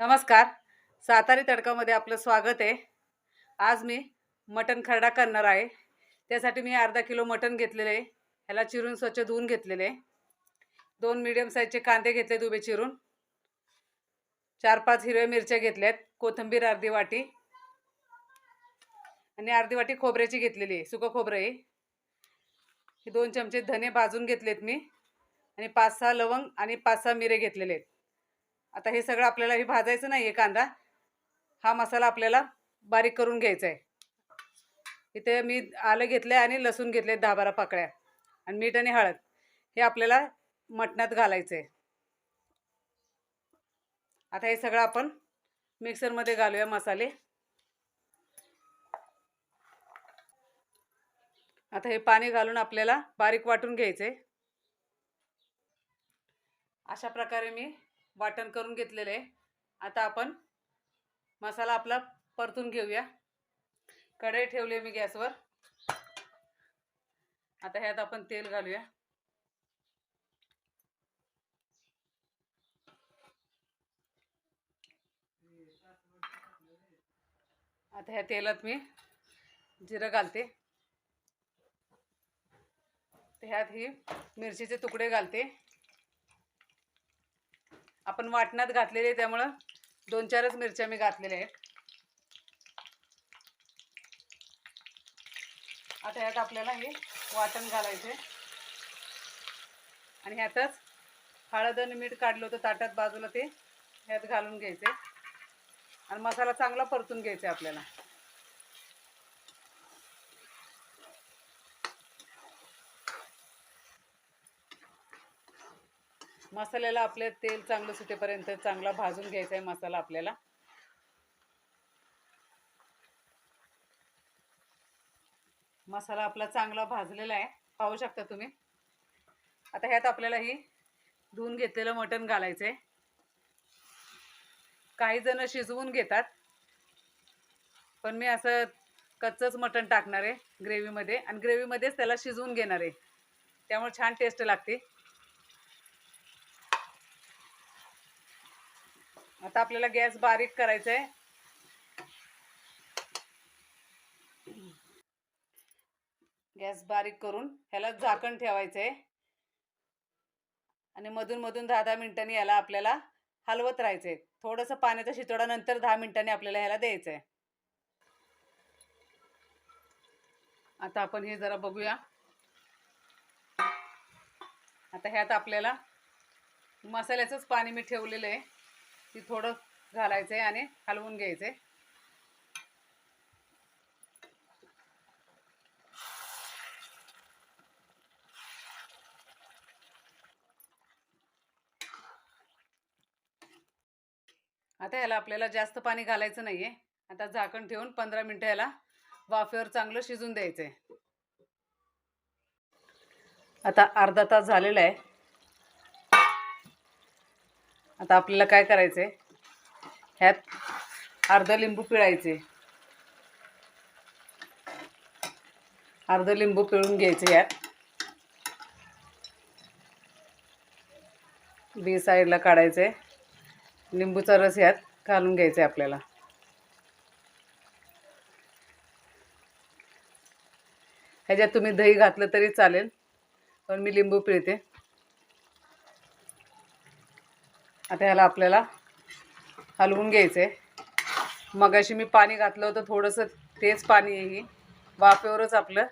नमस्कार. सातारी तडकामध्ये आपलं स्वागत आहे. आज मी मटण खरडा करणार आहे. त्यासाठी मी अर्धा किलो मटण घेतलेले आहे. ह्याला चिरून स्वच्छ धुवून घेतलेले आहे. दोन मिडियम साईजचे कांदे घेतले दुबे चिरून. चार पाच हिरव्या मिरच्या घेतल्यात. कोथिंबीर अर्धी वाटी. आणि अर्धी वाटी खोबऱ्याची घेतलेली आहे. सुकं खोबरं आहे. हे दोन चमचे धने भाजून घेतलेत मी. आणि पाच सहा लवंग आणि पाच सहा मिरे घेतलेले आहेत. आता हे सगळं आपल्याला हे भाजायचं नाही आहे कांदा. हा मसाला आपल्याला बारीक करून घ्यायचा आहे इथे मी आलं घेतलं आहे आणि लसूण घेतले दहा बारा पाकळ्या आणि मीठ आणि हळद. हे आपल्याला मटणात घालायचं आहे आता हे सगळं आपण मिक्सरमध्ये घालूया मसाले. आता हे पाणी घालून आपल्याला बारीक वाटून घ्यायचं आहे अशा प्रकारे मी वाटण करून घेतलेलं आहे. आता आपण मसाला आपला परतून घेऊया. कढई ठेवली मी गॅसवर. आता ह्यात आपण तेल घालूया. आता ह्या तेलात मी जिरं घालते. ह्यात ही मिरचीचे तुकडे घालते. आपण वाटणात घातलेले त्यामुळं दोन चारच मिरच्या मी घातलेल्या आहेत. आता ह्यात आपल्याला हे वाटण घालायचे आणि ह्यातच हळद आणि मीठ काढलं होतं ताटात बाजूला ते ह्यात घालून घ्यायचे आणि मसाला चांगला परतून घ्यायचा आपल्याला. मसाल्याला आपले तेल चांगलं सुटेपर्यंत चांगला भाजून घ्यायचा आहे मसाला आपल्याला. मसाला आपला चांगला भाजलेला आहे. पाहू शकता तुम्ही. आता ह्यात आपल्याला ही धुवून घेतलेलं मटण घालायचं आहे काही जण शिजवून घेतात. पण मी असं कच्चंच मटण टाकणार आहे ग्रेव्हीमध्ये. आणि ग्रेव्हीमध्येच त्याला शिजवून घेणार आहे. त्यामुळे छान टेस्ट लागते. आता आपल्याला गॅस बारीक करायचा आहे गॅस बारीक करून ह्याला झाकण ठेवायचं आहे आणि मधून मधून दहा दहा मिनिटांनी याला आपल्याला हलवत राहायचं आहे थोडंसं पाण्याचा शितोडा नंतर दहा मिनिटांनी आपल्याला ह्याला द्यायचं आहे आता आपण हे जरा बघूया. आता ह्यात आपल्याला मसाल्याचंच पाणी मी ठेवलेलं आहे ती थोडं घालायचं आहे आणि हलवून घ्यायचं आता ह्याला आपल्याला जास्त पाणी घालायचं नाही आहे आता झाकण ठेवून पंधरा मिनटं ह्याला वाफेवर चांगलं शिजून द्यायचं आहे आता अर्धा तास झालेला आहे. आता आपल्याला काय करायचं आहे ह्यात अर्धं लिंबू पिळायचे. अर्ध लिंबू पिळून घ्यायचे ह्यात. बी साईडला काढायचे. लिंबूचा रस ह्यात घालून घ्यायचा आहे आपल्याला. ह्याच्यात तुम्ही दही घातलं तरी चालेल पण मी लिंबू पिळते. आता ह्याला आपल्याला हलवून घ्यायचं आहे मगाशी मी पाणी घातलं होतं थोडंसं तेच पाणी आहे ही. वाफेवरच आपलं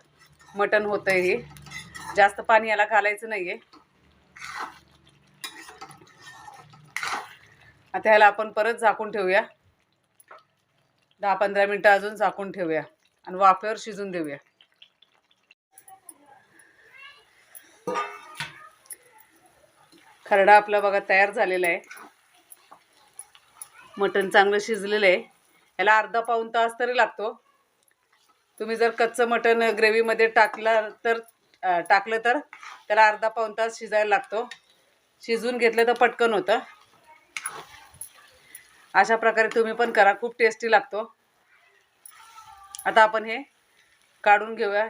मटण होतं आहे हे. जास्त पाणी याला घालायचं नाही आहे आता ह्याला आपण परत झाकून ठेवूया. दहा पंधरा मिनटं अजून झाकून ठेवूया आणि वाफेवर शिजून देऊया. खरडा आपला बघा तयार झालेला आहे. मटण चांगलं शिजलेलं आहे. याला अर्धा पाऊण तास तरी लागतो. तुम्ही जर कच्चं मटण ग्रेव्हीमध्ये टाकलं तर टाकलं तर त्याला अर्धा पाऊण तास शिजायला लागतो. शिजवून घेतलं तर पटकन होतं. अशा प्रकारे तुम्ही पण करा. खूप टेस्टी लागतो. आता आपण हे काढून घेऊया.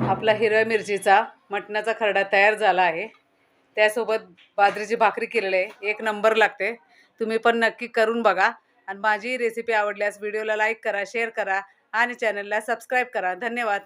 आपला हिरव्या मिरचीचा मटणाचा खरडा तयार झाला आहे. त्यासोबत बाजरीची भाकरी केलेली आहे. एक नंबर लागते. तुम्ही पण नक्की करून बघा. आणि माझी रेसिपी आवडल्यास व्हिडिओला लाईक करा शेअर करा आणि चॅनलला सबस्क्राईब करा. धन्यवाद.